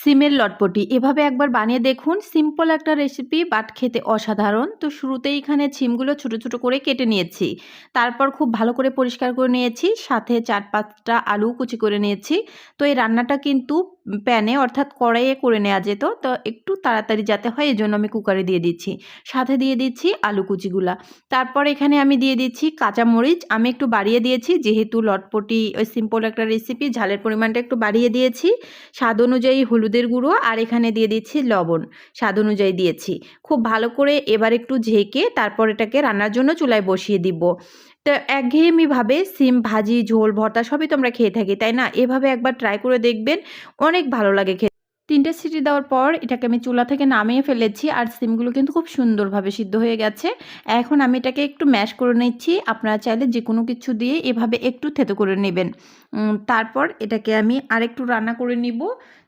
সিমের লটপটি। এভাবে একবার বানিয়ে দেখুন সিম্পল একটা রেসিপি বাট খেতে অসাধারণ। তো শুরুতেই এখানে সিমগুলো ছোট ছোট করে কেটে নিয়েছি। তারপর খুব ভালো করে পরিষ্কার করে নিয়েছি, সাথে চার পাঁচটা আলু কুচি করে নিয়েছি। তো এই রান্নাটা কিন্তু প্যানে অর্থাৎ কড়াইয়ে করে নেওয়া যেত। তো একটু তাড়াতাড়ি যাতে হয় এই জন্য আমি কুকারে দিয়ে দিচ্ছি। সাথে দিয়ে দিচ্ছি আলু কুচিগুলা। তারপর এখানে আমি দিয়ে দিচ্ছি কাঁচামরিচ। আমি একটু বাড়িয়ে দিয়েছি, যেহেতু লটপটি, ওই সিম্পল একটা রেসিপি ঝালের পরিমাণটা একটু বাড়িয়ে দিয়েছি। স্বাদ অনুযায়ী হলুদের গুঁড়ো আর এখানে দিয়ে দিচ্ছি লবণ। স্বাদ অনুযায়ী দিয়েছি। খুব ভালো করে এবার একটু ঝেঁকে তারপর এটাকে রান্নার জন্য চুলায় বসিয়ে দিব। তো একঘেয়েমিভাবে সিম, ভাজি, ঝোল, ভর্তা সবই তোমরা খেয়ে থাকি, তাই না? এভাবে একবার ট্রাই করে দেখবেন, অনেক ভালো লাগে খেতে। তিনটে সিটি দেওয়ার পর এটাকে আমি চুলা থেকে নামিয়ে ফেলেছি আর সিমগুলো কিন্তু খুব সুন্দরভাবে সিদ্ধ হয়ে গেছে। এখন আমি এটাকে একটু ম্যাশ করে নিচ্ছি। আপনারা চাইলে যে কোনো কিছু দিয়ে এভাবে একটু থেতো করে নেবেন। তারপর এটাকে আমি আরেকটু রান্না করে নিব।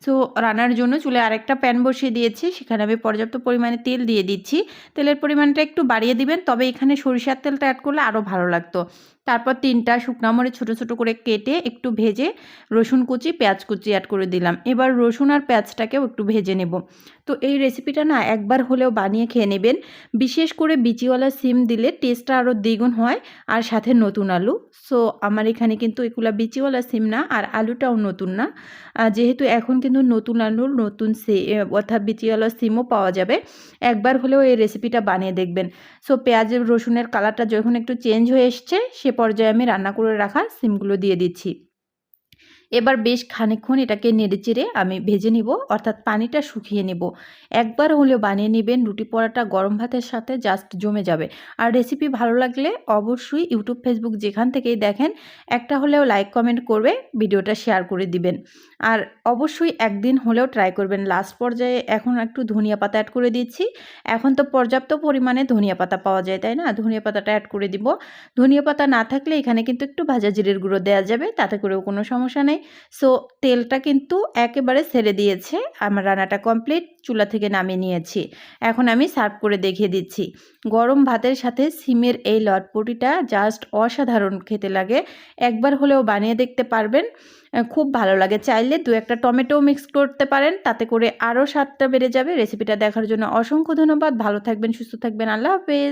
সো রান্নার জন্য চুলে আরেকটা প্যান বসিয়ে দিয়েছি। সেখানে আমি পর্যাপ্ত পরিমাণে তেল দিয়ে দিচ্ছি। তেলের পরিমাণটা একটু বাড়িয়ে দিবেন, তবে এখানে সরিষার তেলটা অ্যাড করলে আরও ভালো লাগতো। তারপর তিনটা শুকনো মরিচ ছোটো ছোটো করে কেটে একটু ভেজে রসুন কুচি, পেঁয়াজ কুচি অ্যাড করে দিলাম। এবার রসুন আর পেঁয়াজটাকেও একটু ভেজে নেব। তো এই রেসিপিটা না একবার হলেও বানিয়ে খেয়ে নেবেন। বিশেষ করে বিচিওয়ালা সিম দিলে টেস্টটা আরও দ্বিগুণ হয় আর সাথে নতুন আলু। সো আমার এখানে কিন্তু এগুলা বিচিওয়ালা সিম না আর আলুটাও নতুন না। যেহেতু এখন কিন্তু নতুন আলুর নতুন সি অর্থাৎ বিচিওয়ালা সিমও পাওয়া যাবে। একবার হলেও এই রেসিপিটা বানিয়ে দেখবেন। সো পেঁয়াজের রসুনের কালারটা যখন একটু চেঞ্জ হয়ে এসছে, সে পর্যায়ে আমি রান্না করে রাখা সিমগুলো দিয়ে দিচ্ছি। এবার বেশ খানিকক্ষণ এটাকে নেড়েচেড়ে আমি ভেজে নিব, অর্থাৎ পানিটা শুকিয়ে নেব। একবার হলেও বানিয়ে নেবেন, রুটি পরাটা, গরম ভাতের সাথে জাস্ট জমে যাবে। আর রেসিপি ভালো লাগলে অবশ্যই ইউটিউব ফেসবুক যেখান থেকেই দেখেন, একটা হলেও লাইক কমেন্ট করবে, ভিডিওটা শেয়ার করে দিবেন। আর অবশ্যই একদিন হলেও ট্রাই করবেন। লাস্ট পর্যায়ে এখন একটু ধনিয়া পাতা অ্যাড করে দিচ্ছি এখন তো পর্যাপ্ত পরিমাণে ধনিয়া পাতা পাওয়া যায়, তাই না? ধনিয়া পাতাটা অ্যাড করে দিব। ধনিয়া পাতা না থাকলে এখানে কিন্তু একটু ভাজা জিরের গুঁড়ো দেওয়া যাবে, তাতে করেও কোনো সমস্যা নেই। সো তেলটা কিন্তু একেবারে ছেড়ে দিয়েছে। আমার রান্নাটা কমপ্লিট চুলা থেকে নামিয়ে নিয়েছি। এখন আমি সার্ভ করে দেখিয়ে দিচ্ছি। গরম ভাতের সাথে সিমের এই লটপটিটা জাস্ট অসাধারণ খেতে লাগে। একবার হলেও বানিয়ে দেখতে পারবেন। খুব ভালো লাগে। চাইলে দু একটা টমেটো মিক্স করতে পারেন। তাতে করে আরও স্বাদটা বেড়ে যাবে। রেসিপিটা দেখার জন্য অসংখ্য ধন্যবাদ। ভালো থাকবেন, সুস্থ থাকবেন। আল্লাহ হাফেজ।